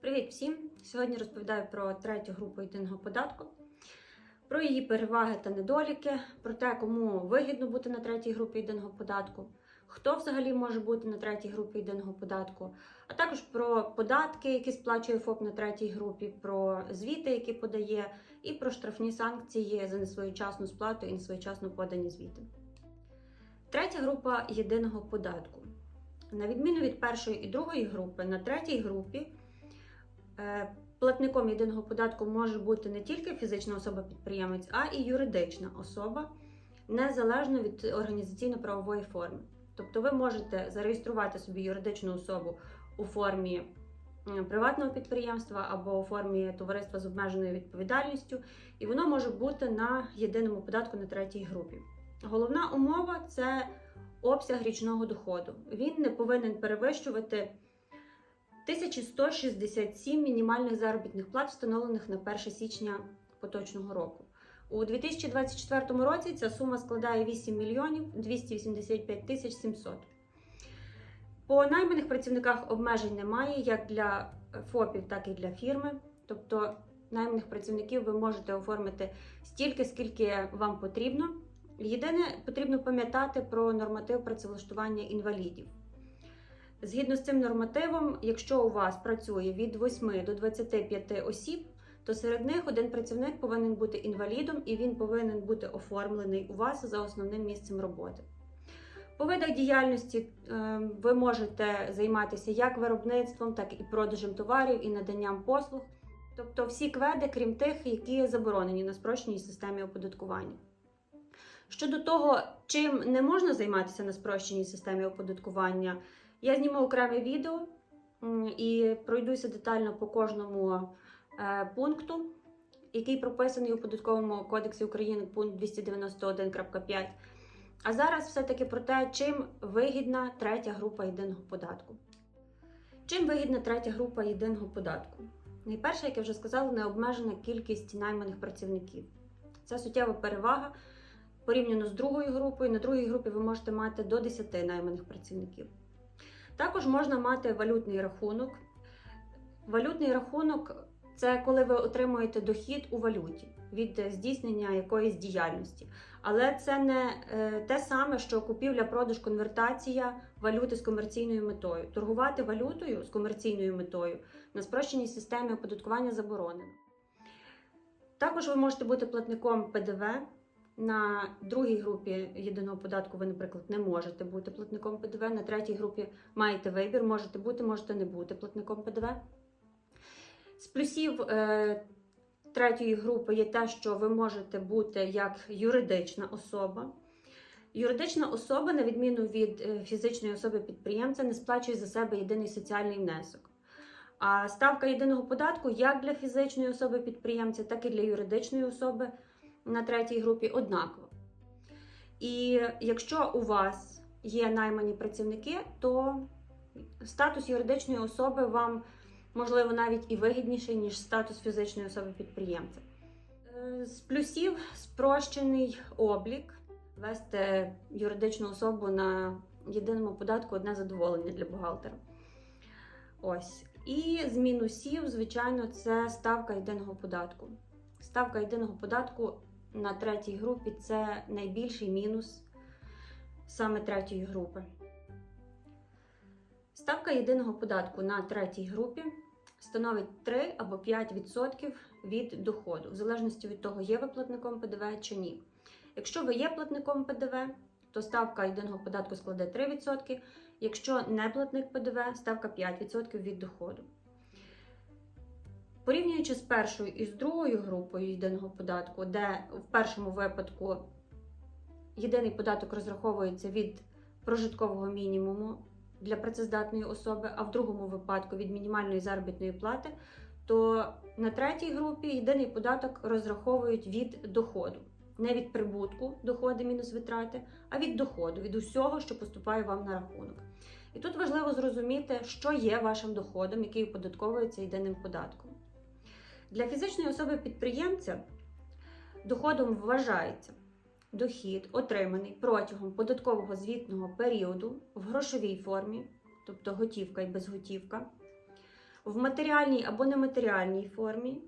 Привіт всім! Сьогодні розповідаю про третю групу єдиного податку, про її переваги та недоліки, про те, кому вигідно бути на третій групі єдиного податку, хто взагалі може бути на третій групі єдиного податку, а також про податки, які сплачує ФОП на третій групі, про звіти, які подає, і про штрафні санкції за несвоєчасну сплату і несвоєчасно подані звіти. Третя група єдиного податку. На відміну від першої і другої групи, на третій групі платником єдиного податку може бути не тільки фізична особа-підприємець, а і юридична особа, незалежно від організаційно-правової форми. Тобто ви можете зареєструвати собі юридичну особу у формі приватного підприємства або у формі товариства з обмеженою відповідальністю, і воно може бути на єдиному податку на третій групі. Головна умова це обсяг річного доходу. Він не повинен перевищувати 1167 мінімальних заробітних плат, встановлених на 1 січня поточного року. У 2024 році ця сума складає 8 мільйонів 285 тисяч 700. По найманих працівниках обмежень немає як для ФОПів, так і для фірми. Тобто найманих працівників ви можете оформити стільки, скільки вам потрібно. Єдине, потрібно пам'ятати про норматив працевлаштування інвалідів. Згідно з цим нормативом, якщо у вас працює від 8 до 25 осіб, то серед них один працівник повинен бути інвалідом і він повинен бути оформлений у вас за основним місцем роботи. По видах діяльності е, ви можете займатися як виробництвом, так і продажем товарів і наданням послуг, тобто всі кведи, крім тих, які заборонені на спрощеній системі оподаткування. Щодо того, чим не можна займатися на спрощеній системі оподаткування, я зніму окреме відео і пройдуся детально по кожному е, пункту, який прописаний у податковому кодексі України пункт 291.5. А зараз все-таки про те, чим вигідна третя група єдиного податку. Чим вигідна третя група єдиного податку? Найперше, як я вже сказала, необмежена кількість найманих працівників. Це суттєва перевага порівняно з другою групою. На другій групі ви можете мати до 10 найманих працівників. Також можна мати валютний рахунок. Валютний рахунок це коли ви отримуєте дохід у валюті від здійснення якоїсь діяльності. Але це не е, те саме, що купівля-продаж конвертація валюти з комерційною метою. Торгувати валютою з комерційною метою на спрощеній системі оподаткування заборонено. Також ви можете бути платником ПДВ. На другій групі єдиного податку ви, наприклад, не можете бути платником ПДВ. На третій групі маєте вибір, можете бути, можете не бути платником ПДВ. З плюсів е, третьої групи є те, що ви можете бути як юридична особа. Юридична особа, на відміну від е, фізичної особи-підприємця, не сплачує за себе єдиний соціальний внесок. А ставка єдиного податку як для фізичної особи-підприємця, так і для юридичної особи на третій групі однакова. І якщо у вас є наймані працівники, то статус юридичної особи вам можливо навіть і вигідніший, ніж статус фізичної особи-підприємця. Е, З плюсів спрощений облік, вести юридичну особу на єдиному податку одне задоволення для бухгалтера. Ось. І з мінусів, звичайно, це ставка єдиного податку. Ставка єдиного податку на третій групі це найбільший мінус саме третьої групи. Ставка єдиного податку на третій групі становить 3 або 5% від доходу, в залежності від того, є ви платником ПДВ чи ні. Якщо ви є платником ПДВ, то ставка єдиного податку складе 3%, якщо не платник ПДВ, ставка 5% від доходу. Порівнюючи з першою і з другою групою єдиного податку, де в першому випадку єдиний податок розраховується від прожиткового мінімуму для працездатної особи, а в другому випадку від мінімальної заробітної плати, то на третій групі єдиний податок розраховують від доходу. Не від прибутку, доходи мінус витрати, а від доходу, від усього, що поступає вам на рахунок. І тут важливо зрозуміти, що є вашим доходом, який оподатковується єдиним податком. Для фізичної особи-підприємця доходом вважається дохід, отриманий протягом податкового звітного періоду в грошовій формі, тобто готівка і безготівка, в матеріальній або нематеріальній формі,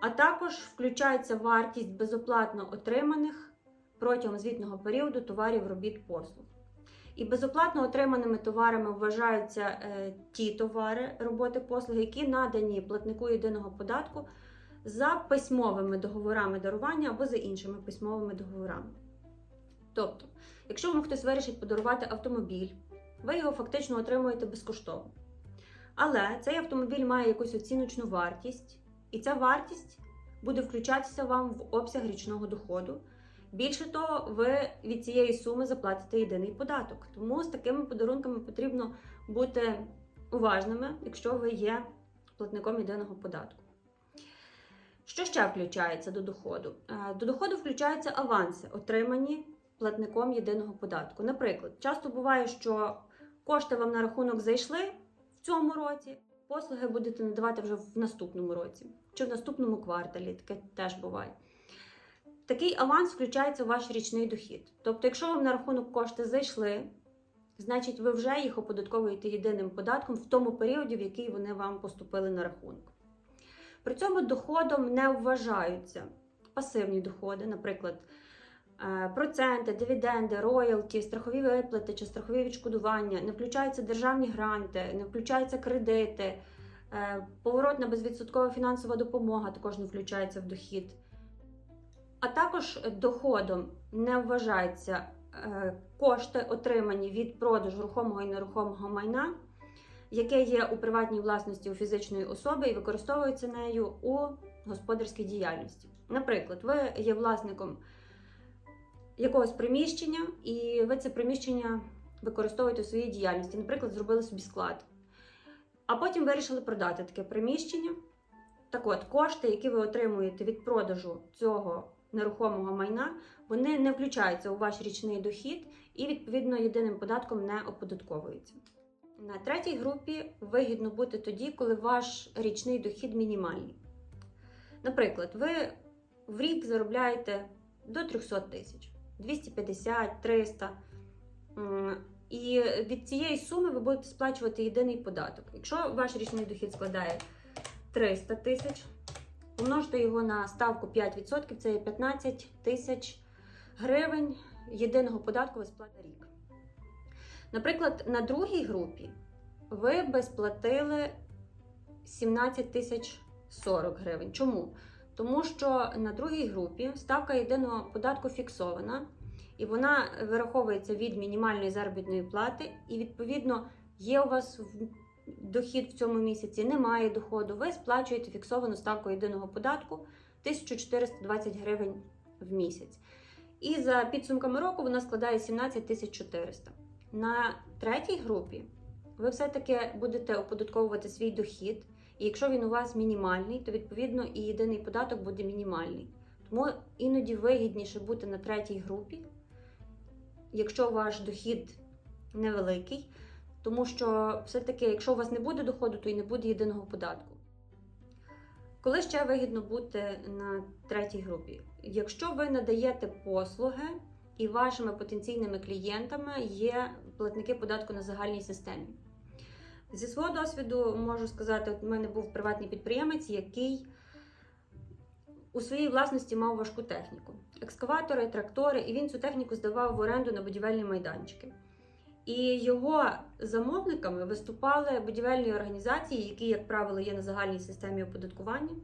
а також включається вартість безоплатно отриманих протягом звітного періоду товарів, робіт, послуг. І безоплатно отриманими товарами вважаються е, ті товари, роботи, послуги, які надані платнику єдиного податку за письмовими договорами дарування або за іншими письмовими договорами. Тобто, якщо вам хтось вирішить подарувати автомобіль, ви його фактично отримуєте безкоштовно. Але цей автомобіль має якусь оціночну вартість, і ця вартість буде включатися вам в обсяг річного доходу. Більше того, ви від цієї суми заплатите єдиний податок. Тому з такими подарунками потрібно бути уважними, якщо ви є платником єдиного податку. Що ще включається до доходу? Е, До доходу включаються аванси, отримані платником єдиного податку. Наприклад, часто буває, що кошти вам на рахунок зайшли в цьому році, послуги будете надавати вже в наступному році чи в наступному кварталі. Таке теж буває. Такий аванс включається в ваш річний дохід. Тобто, якщо вам на рахунок кошти зайшли, значить ви вже їх оподатковуєте єдиним податком в тому періоді, в який вони вам поступили на рахунок. При цьому доходом не вважаються пасивні доходи, наприклад, е, проценти, дивіденди, роялті, страхові виплати чи страхові відшкодування, не включаються державні гранти, не включаються кредити, е, поворотна безвідсоткова фінансова допомога також не включається в дохід. А також доходом не вважаються е, кошти, отримані від продажу рухомого і нерухомого майна, яке є у приватній власності у фізичної особи і використовується нею у господарській діяльності. Наприклад, ви є власником якогось приміщення, і ви це приміщення використовуєте у своїй діяльності. Наприклад, зробили собі склад. А потім вирішили продати таке приміщення. Так от, кошти, які ви отримуєте від продажу цього нерухомого майна, вони не включаються у ваш річний дохід і, відповідно, єдиним податком не оподатковуються. На третій групі вигідно бути тоді, коли ваш річний дохід мінімальний. Наприклад, ви в рік заробляєте до 300 тисяч, 250, 300. І від цієї суми ви будете сплачувати єдиний податок. Якщо ваш річний дохід складає 300 тисяч, помножте його на ставку 5%, це є 15 тисяч гривень єдиного податку ви сплатите рік. Наприклад, на другій групі ви би сплатили 17 тисяч 40 гривень. Чому? Тому що на другій групі ставка єдиного податку фіксована, і вона вираховується від мінімальної заробітної плати, і, відповідно, є у вас дохід в цьому місяці, немає доходу, ви сплачуєте фіксовану ставку єдиного податку 1420 гривень в місяць. І за підсумками року вона складає 17 400. На третій групі ви все-таки будете оподатковувати свій дохід, і якщо він у вас мінімальний, то відповідно і єдиний податок буде мінімальний. Тому іноді вигідніше бути на третій групі, якщо ваш дохід невеликий, тому що все-таки, якщо у вас не буде доходу, то і не буде єдиного податку. Коли ще вигідно бути на третій групі? Якщо ви надаєте послуги і вашими потенційними клієнтами є платники податку на загальній системі. Зі свого досвіду можу сказати, от у мене був приватний підприємець, який у своїй власності мав важку техніку: екскаватори, трактори, і він цю техніку здавав в оренду на будівельні майданчики. І його замовниками виступали будівельні організації, які, як правило, є на загальній системі оподаткування.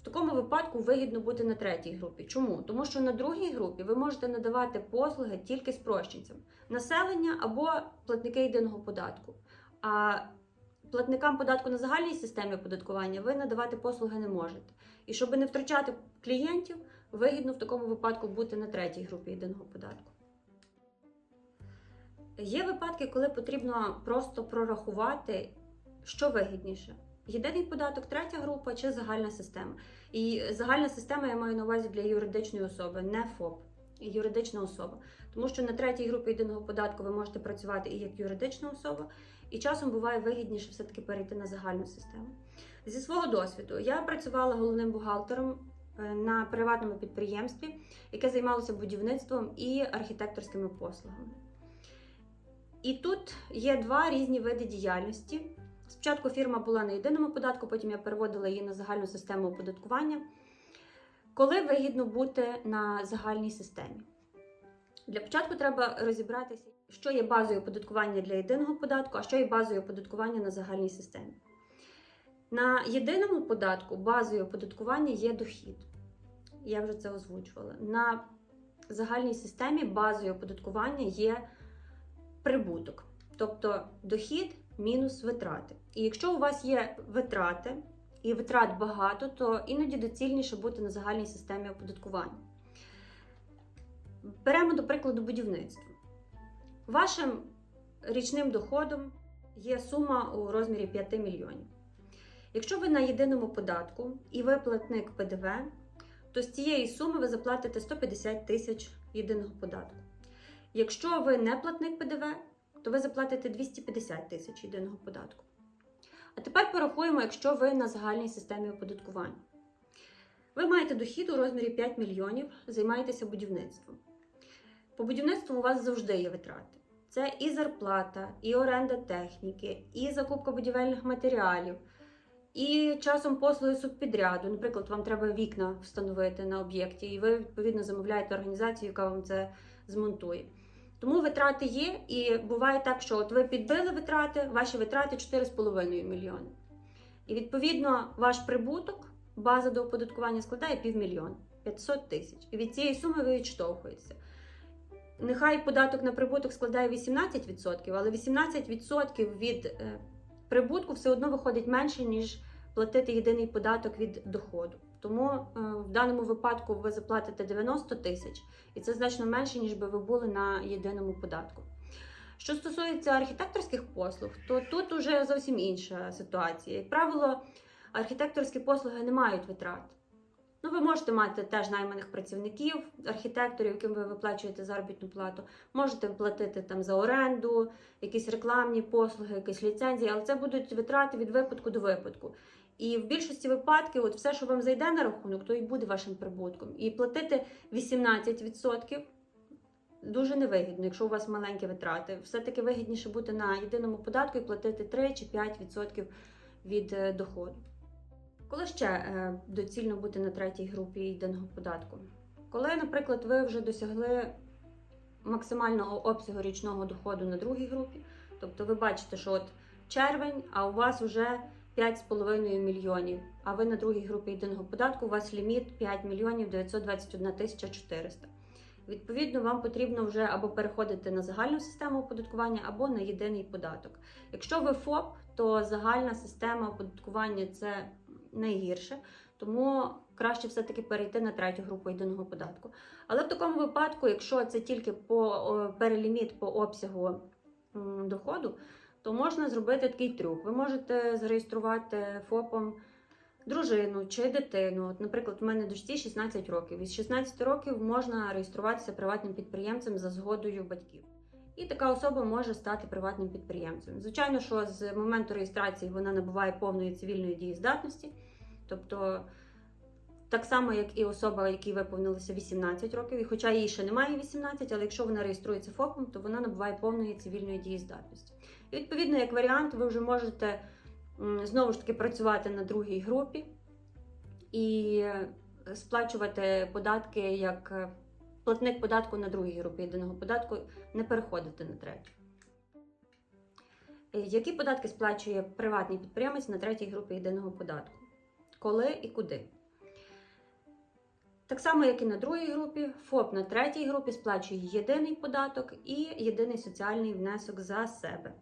В такому випадку вигідно бути на третій групі. Чому? Тому що на другій групі ви можете надавати послуги тільки спрощенцям населення або платники єдиного податку. А платникам податку на загальній системі оподаткування ви надавати послуги не можете. І щоб не втрачати клієнтів, вигідно в такому випадку бути на третій групі єдиного податку. Є випадки, коли потрібно просто прорахувати, що вигідніше. Єдиний податок, третя група чи загальна система. І загальна система я маю на увазі для юридичної особи, не ФОП, юридична особа. Тому що на третій групі єдиного податку ви можете працювати і як юридична особа, і часом буває вигідніше все-таки перейти на загальну систему. Зі свого досвіду я працювала головним бухгалтером е, на приватному підприємстві, яке займалося будівництвом і архітекторськими послугами. І тут є два різні види діяльності. Спочатку фірма була на єдиному податку, потім я переводила її на загальну систему оподаткування. Коли вигідно бути на загальній системі? Для початку треба розібратися, що є базою оподаткування для єдиного податку, а що є базою оподаткування на загальній системі. На єдиному податку базою оподаткування є дохід. Я вже це озвучувала. На загальній системі базою оподаткування є прибуток, тобто дохід мінус витрати. І якщо у вас є витрати і витрат багато, то іноді доцільніше бути на загальній системі оподаткування. Беремо до прикладу будівництво. Вашим річним доходом є сума у розмірі 5 мільйонів. Якщо ви на єдиному податку і ви платник ПДВ, то з цієї суми ви заплатите 150 тисяч єдиного податку. Якщо ви не платник ПДВ, то ви заплатите 250 тисяч єдиного податку. А тепер порахуємо, якщо ви на загальній системі оподаткування. Ви маєте дохід у розмірі 5 мільйонів, займаєтеся будівництвом. По будівництву у вас завжди є витрати. Це і зарплата, і оренда техніки, і закупка будівельних матеріалів, і часом послуги субпідряду. Наприклад, вам треба вікна встановити на об'єкті, і ви відповідно замовляєте організацію, яка вам це змонтує. Тому витрати є, і буває так, що от ви підбили витрати, ваші витрати 4,5 мільйони. І відповідно ваш прибуток, база до оподаткування складає півмільйона 500 тисяч. І від цієї суми ви відштовхуєтеся. Нехай податок на прибуток складає 18%, але 18% від е, прибутку все одно виходить менше, ніж платити єдиний податок від доходу. Тому е, в даному випадку ви заплатите 90 тисяч, і це значно менше, ніж би ви були на єдиному податку. Що стосується архітекторських послуг, то тут уже зовсім інша ситуація. Як правило, архітекторські послуги не мають витрат. Ну, ви можете мати теж найманих працівників, архітекторів, яким ви виплачуєте заробітну плату. Можете платити там за оренду, якісь рекламні послуги, якісь ліцензії, але це будуть витрати від випадку до випадку. І в більшості випадків, от все, що вам зайде на рахунок, то і буде вашим прибутком. І платити 18% дуже невигідно, якщо у вас маленькі витрати. Все-таки вигідніше бути на єдиному податку і платити 3 чи 5% від е, доходу. Коли ще е, доцільно бути на третій групі єдиного податку? Коли, наприклад, ви вже досягли максимального обсягу річного доходу на другій групі, тобто ви бачите, що от червень, а у вас вже 5,5 мільйонів, а ви на другій групі єдиного податку, у вас ліміт 5 мільйонів 921 тисяча 400. Відповідно, вам потрібно вже або переходити на загальну систему оподаткування, або на єдиний податок. Якщо ви ФОП, то загальна система оподаткування це найгірше, тому краще все-таки перейти на третю групу єдиного податку. Але в такому випадку, якщо це тільки по переліміт по обсягу доходу, то можна зробити такий трюк. Ви можете зареєструвати ФОПом дружину чи дитину. От, наприклад, у мене дочці 16 років. Із 16 років можна реєструватися приватним підприємцем за згодою батьків. І така особа може стати приватним підприємцем. Звичайно, що з моменту реєстрації вона набуває повної цивільної дієздатності, тобто так само, як і особа, якій виповнилося 18 років, і хоча їй ще немає 18, але якщо вона реєструється ФОПом, то вона набуває повної цивільної дієздатності. І відповідно, як варіант, ви вже можете знову ж таки працювати на другій групі і сплачувати податки як платник податку на другій групі єдиного податку, не переходити на третю. Е, Які податки сплачує приватний підприємець на третій групі єдиного податку? Коли і куди? Так само, як і на другій групі, ФОП на третій групі сплачує єдиний податок і єдиний соціальний внесок за себе.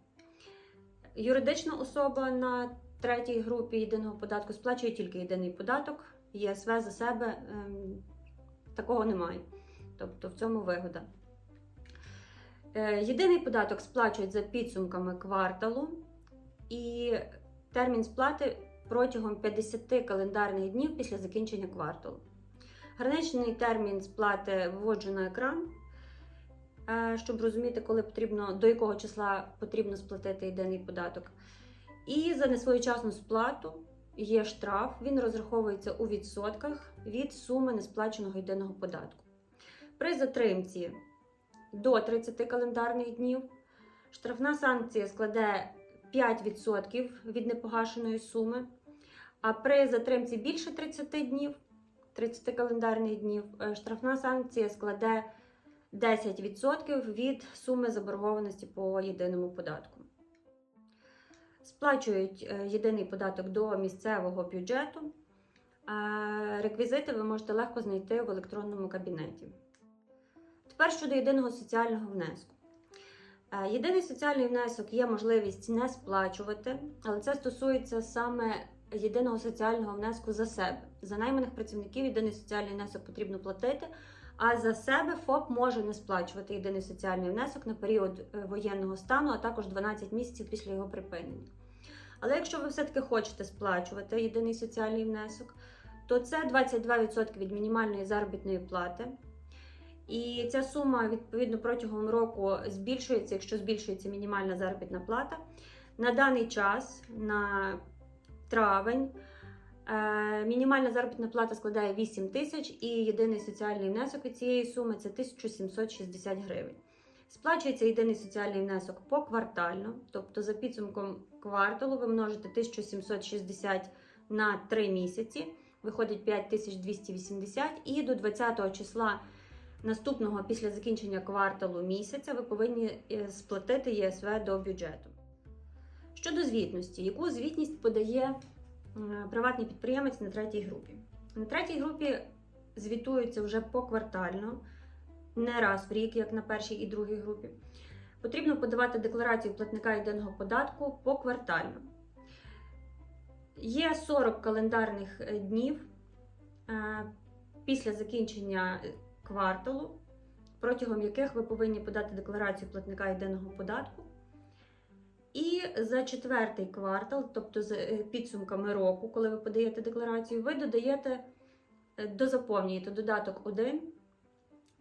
Юридична особа на третій групі єдиного податку сплачує тільки єдиний податок, ЄСВ за себе ем, такого немає. Тобто в цьому вигода. Е, Єдиний податок сплачують за підсумками кварталу, і термін сплати протягом 50 календарних днів після закінчення кварталу. Граничний термін сплати виводжу на екран, е, щоб розуміти, коли потрібно, до якого числа потрібно сплатити єдиний податок. І за несвоєчасну сплату є штраф, він розраховується у відсотках від суми несплаченого єдиного податку. При затримці до 30 календарних днів штрафна санкція складе 5% від непогашеної суми. А при затримці більше 30 днів, 30 календарних днів, е, штрафна санкція складе 10% від суми заборгованості по єдиному податку. Сплачують е, єдиний податок до місцевого бюджету. Реквізити ви можете легко знайти в електронному кабінеті. Тепер щодо єдиного соціального внеску. Е, Єдиний соціальний внесок є можливість не сплачувати, але це стосується саме єдиного соціального внеску за себе. За найманих працівників єдиний соціальний внесок потрібно платити, а за себе ФОП може не сплачувати єдиний соціальний внесок на період е, воєнного стану, а також 12 місяців після його припинення. Але якщо ви все-таки хочете сплачувати єдиний соціальний внесок, то це 22% від мінімальної заробітної плати. І ця сума відповідно протягом року збільшується, якщо збільшується мінімальна заробітна плата. На даний час, на травень, е, мінімальна заробітна плата складає 8 тисяч, і єдиний соціальний внесок від цієї суми це 1760 гривень. Сплачується єдиний соціальний внесок поквартально, тобто за підсумком кварталу ви множите 1760 на 3 місяці, виходить 5280, і до 20 числа наступного після закінчення кварталу місяця ви повинні е, сплатити ЄСВ до бюджету. Щодо звітності, яку звітність подає е, приватний підприємець на третій групі? На третій групі звітуються вже поквартально, не раз в рік, як на першій і другій групі. Потрібно подавати декларацію платника єдиного податку поквартально. Є 40 календарних е, днів після закінчення кварталу, протягом яких ви повинні подати декларацію платника єдиного податку. І за четвертий квартал, тобто з е, підсумками року, коли ви подаєте декларацію, ви додаєте, е, дозаповнюєте додаток 1,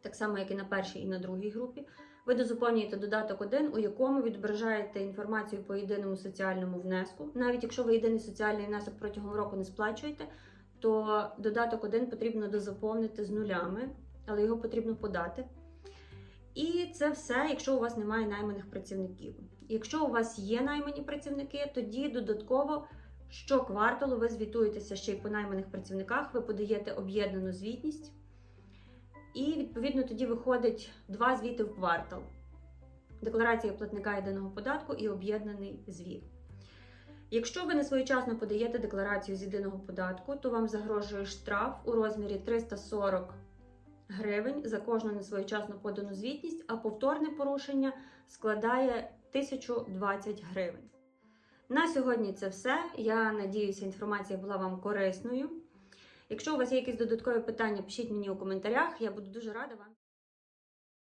так само, як і на першій і на другій групі. Ви дозаповнюєте додаток 1, у якому відображаєте інформацію по єдиному соціальному внеску. Навіть якщо ви єдиний соціальний внесок протягом року не сплачуєте, то додаток 1 потрібно дозаповнити з нулями, але його потрібно подати. І це все, якщо у вас немає найманих працівників. Якщо у вас є наймані працівники, тоді додатково щокварталу ви звітуєтеся ще й по найманих працівниках, ви подаєте об'єднану звітність. І відповідно тоді виходить два звіти в квартал: декларація платника єдиного податку і об'єднаний звіт. Якщо ви не своєчасно подаєте декларацію з єдиного податку, то вам загрожує штраф у розмірі 340 гривень за кожну несвоєчасно подану звітність, а повторне порушення складає 1020 гривень. На сьогодні це все. Я надіюся, інформація була вам корисною. Якщо у вас є якісь додаткові питання, пишіть мені у коментарях, я буду дуже рада вам.